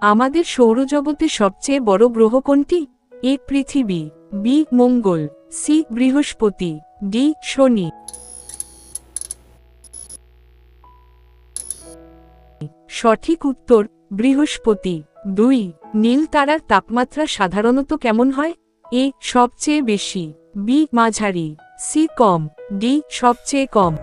আমাদের সৌরজগতে সবচেয়ে বড় গ্রহ কোনটি? এ পৃথিবী, বি মঙ্গল, সি বৃহস্পতি, ডি শনি। সঠিক উত্তর, বৃহস্পতি। দুই, নীল তারার তাপমাত্রা সাধারণত কেমন হয়? এ সবচেয়ে বেশি, বি মাঝারি, সি কম, ডি সবচেয়ে কম।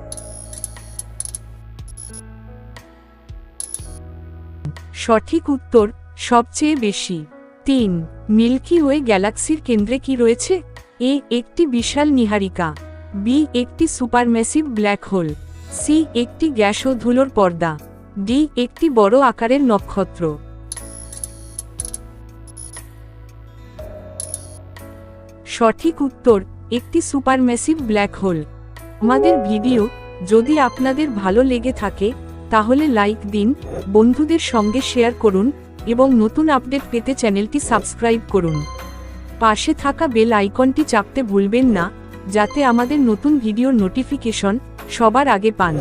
সঠিক উত্তর সবচেয়ে বেশি। তিন, মিল্কি ওয়ে গ্যালাক্সির কেন্দ্রে কি রয়েছে? এ, একটি বিশাল নিহারিকা। বি, একটি সুপারম্যাসিভ ব্ল্যাক হোল। সি, একটি গ্যাস ও ধুলোর পর্দা। ডি, একটি বড় আকারের নক্ষত্র। সঠিক উত্তর, একটি সুপারম্যাসিভ ব্ল্যাক হোল। আমাদের ভিডিও যদি আপনাদের ভালো লেগে থাকে তাহলে লাইক দিন, বন্ধুদের সঙ্গে শেয়ার করুন এবং নতুন আপডেট পেতে চ্যানেলটি সাবস্ক্রাইব করুন। পাশে থাকা বেল আইকনটি চাপতে ভুলবেন না, যাতে আমাদের নতুন ভিডিওর নোটিফিকেশন সবার আগে পান।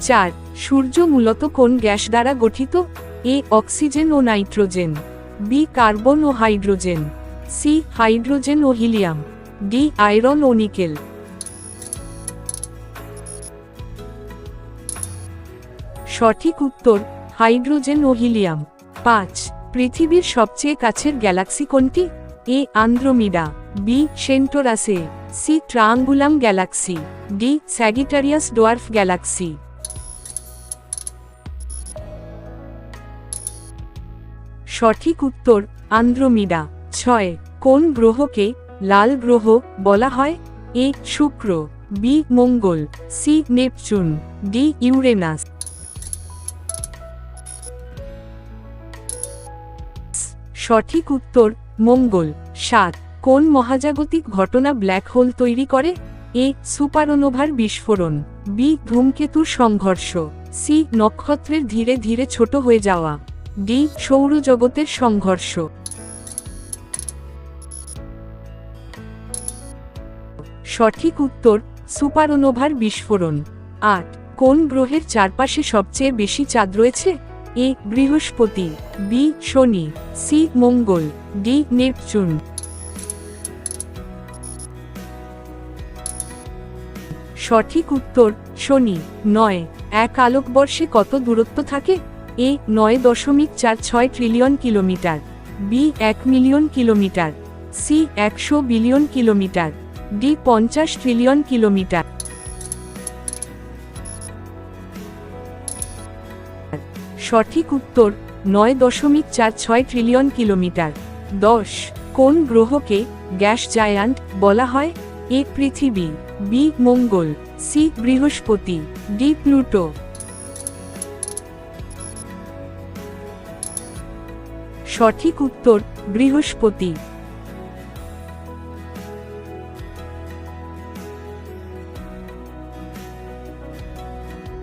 চার, সূর্য মূলত কোন গ্যাস দ্বারা গঠিত? এ, অক্সিজেন ও নাইট্রোজেন। বি, কার্বন ও হাইড্রোজেন। সি, হাইড্রোজেন ও হিলিয়াম। ডি, আয়রন ও নিকেল। সঠিক উত্তর, হাইড্রোজেন ও হিলিয়াম। পাঁচ, পৃথিবীর সবচেয়ে কাছের গ্যালাক্সি কোনটি? A, Andromeda, B, সেন্টোরাসে, C Triangulum galaxy, D Sagittarius dwarf galaxy. সঠিক উত্তর, আন্দ্রোমিডা। ছয়, কোন গ্রহকে লাল গ্রহ বলা হয়? এ, শুক্র, বি, মঙ্গল, সি, নেপচুন, ডি, ইউরেনাস। সঠিক উত্তর, মঙ্গল। সাত, কোন মহাজাগতিক ঘটনা ব্ল্যাক হোল তৈরি করে? এ, সুপারনোভার বিস্ফোরণ। বি, ধূমকেতুর সংঘর্ষ। সি, নক্ষত্রের ধীরে ধীরে ছোট হয়ে যাওয়া। ডি, সৌরজগতের সংঘর্ষ। সঠিক উত্তর, সুপারনোভার বিস্ফোরণ। আট, কোন গ্রহের চারপাশে সবচেয়ে বেশি চাঁদ রয়েছে? এ বৃহস্পতি, বি শনি, সি মঙ্গল, ডি নেপচুন। সঠিক উত্তর, শনি, নয়। এক আলোকবর্ষে কত দূরত্ব থাকে? এ নয় দশমিক চার ছয় ট্রিলিয়ন কিলোমিটার বি এক মিলিয়ন কিলোমিটার সি একশো বিলিয়ন কিলোমিটার ডি পঞ্চাশ ট্রিলিয়ন কিলোমিটার সঠিক উত্তর নয় দশমিক চার ছয় ট্রিলিয়ন কিলোমিটার দশ, কোন গ্রহকে গ্যাস জায়ান্ট বলা হয়? এ পৃথিবী, বি মঙ্গল, সি বৃহস্পতি, ডি প্লুটো। সঠিক উত্তর বৃহস্পতি।